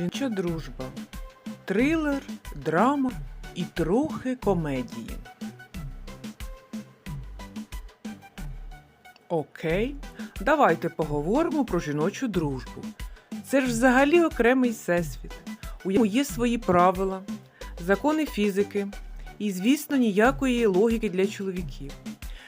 Жіноча дружба, трилер, драма і трохи комедії. Окей, давайте поговоримо про жіночу дружбу. Це ж взагалі окремий всесвіт. У якому є свої правила, закони фізики і, звісно, ніякої логіки для чоловіків.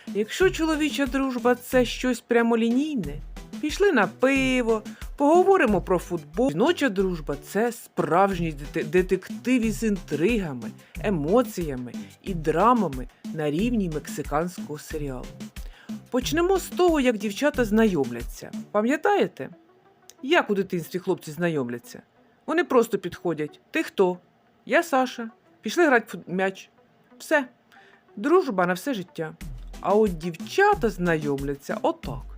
Якщо чоловіча дружба це щось прямолінійне, пішли на пиво, поговоримо про футбол. Жіноча дружба це справжній дете- детектив із інтригами, емоціями і драмами на рівні мексиканського серіалу. Почнемо з того, як дівчата знайомляться. Пам'ятаєте? Як у дитинстві хлопці знайомляться? Вони просто підходять. Ти хто? Я Саша. Пішли грати в м'яч. Все. Дружба на все життя. А от дівчата знайомляться отак.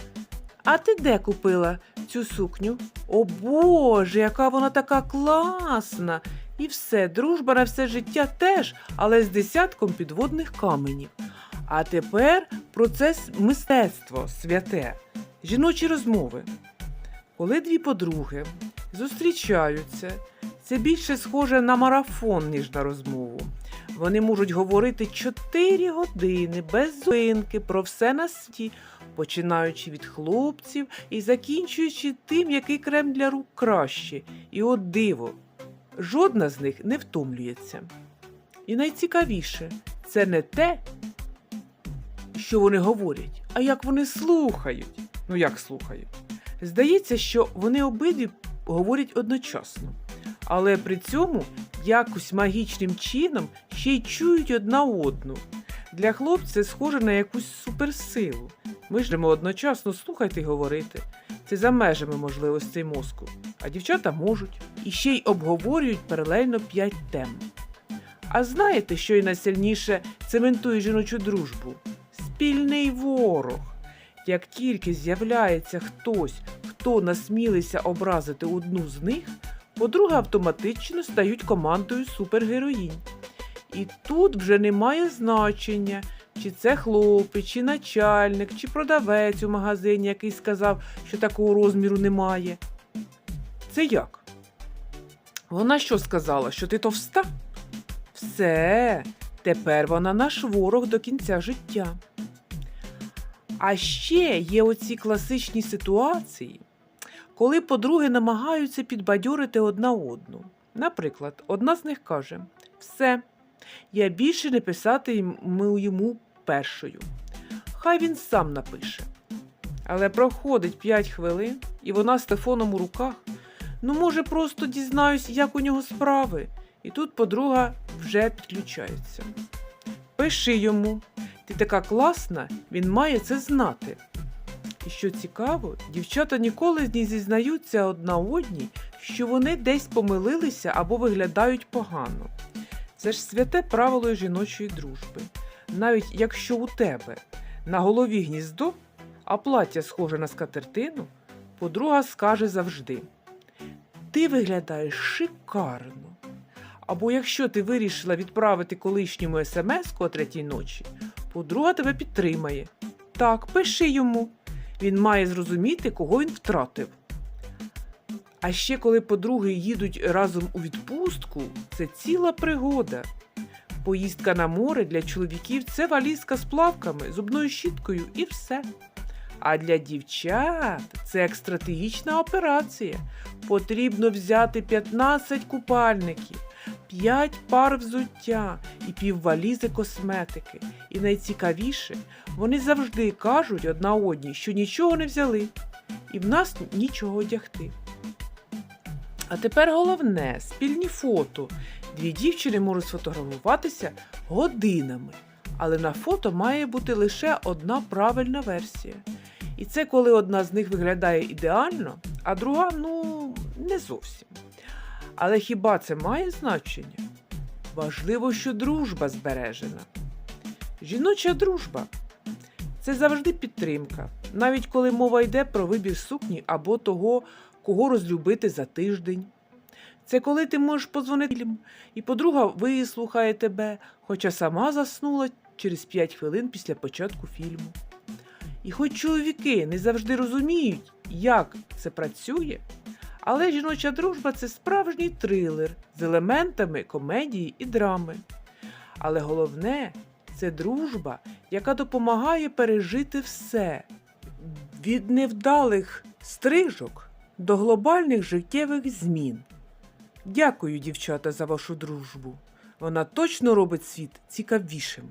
А ти де купила цю сукню? О Боже, яка вона така класна! І все, дружба на все життя теж, але з десятком підводних каменів. А тепер процес мистецтво святе, жіночі розмови. Коли дві подруги зустрічаються, це більше схоже на марафон, ніж на розмову. Вони можуть говорити 4 години без зупинки про все на світі, починаючи від хлопців і закінчуючи тим, який крем для рук краще. І от диво, жодна з них не втомлюється. І найцікавіше це не те, що вони говорять, а як вони слухають. Ну як слухають? Здається, що вони обидві говорять одночасно, але при цьому якось магічним чином ще й чують одна одну. Для хлопця схоже на якусь суперсилу. Ми ж можемо одночасно слухати і говорити. Це за межами можливостей мозку. А дівчата можуть і ще й обговорюють паралельно п'ять тем. А знаєте, що й найсильніше цементує жіночу дружбу? Спільний ворог. Як тільки з'являється хтось, хто насмілився образити одну з них, подруги автоматично стають командою супергероїнь. І тут вже немає значення, чи це хлопець, чи начальник, чи продавець у магазині, який сказав, що такого розміру немає. Це як? Вона що сказала, що ти товста? Все, тепер вона наш ворог до кінця життя. А ще є оці класичні ситуації, коли подруги намагаються підбадьорити одна одну. Наприклад, одна з них каже: Все, я більше не писатиму йому першою. Хай він сам напише. Але проходить 5 хвилин, і вона з телефоном у руках. Ну, може, просто дізнаюсь, як у нього справи. І тут подруга вже підключається. Пиши йому, ти така класна, він має це знати. І що цікаво, дівчата ніколи не зізнаються одна одній, що вони десь помилилися або виглядають погано. Це ж святе правило жіночої дружби. Навіть якщо у тебе на голові гніздо, а плаття схоже на скатертину, подруга скаже завжди: Ти виглядаєш шикарно. Або якщо ти вирішила відправити колишньому смс о третій ночі, подруга тебе підтримає. Так, пиши йому. Він має зрозуміти, кого він втратив. А ще коли подруги їдуть разом у відпустку, це ціла пригода. Поїздка на море для чоловіків це валізка з плавками, зубною щіткою і все. А для дівчат це як стратегічна операція. Потрібно взяти 15 купальників, 5 пар взуття і піввалізи косметики. І найцікавіше, вони завжди кажуть одна одній, що нічого не взяли, і в нас нічого одягти. А тепер головне спільні фото. Дві дівчини можуть сфотографуватися годинами, але на фото має бути лише одна правильна версія. І це коли одна з них виглядає ідеально, а друга ну не зовсім. Але хіба це має значення? Важливо, що дружба збережена. Жіноча дружба це завжди підтримка, навіть коли мова йде про вибір сукні або того, кого розлюбити за тиждень. Це коли ти можеш позвонити і подруга вислухає тебе, хоча сама заснула через 5 хвилин після початку фільму. І хоч чоловіки не завжди розуміють, як це працює, Але жіноча дружба це справжній трилер з елементами комедії і драми. Але головне це дружба, яка допомагає пережити все від невдалих стрижок до глобальних життєвих змін. Дякую, дівчата, за вашу дружбу. Вона точно робить світ цікавішим.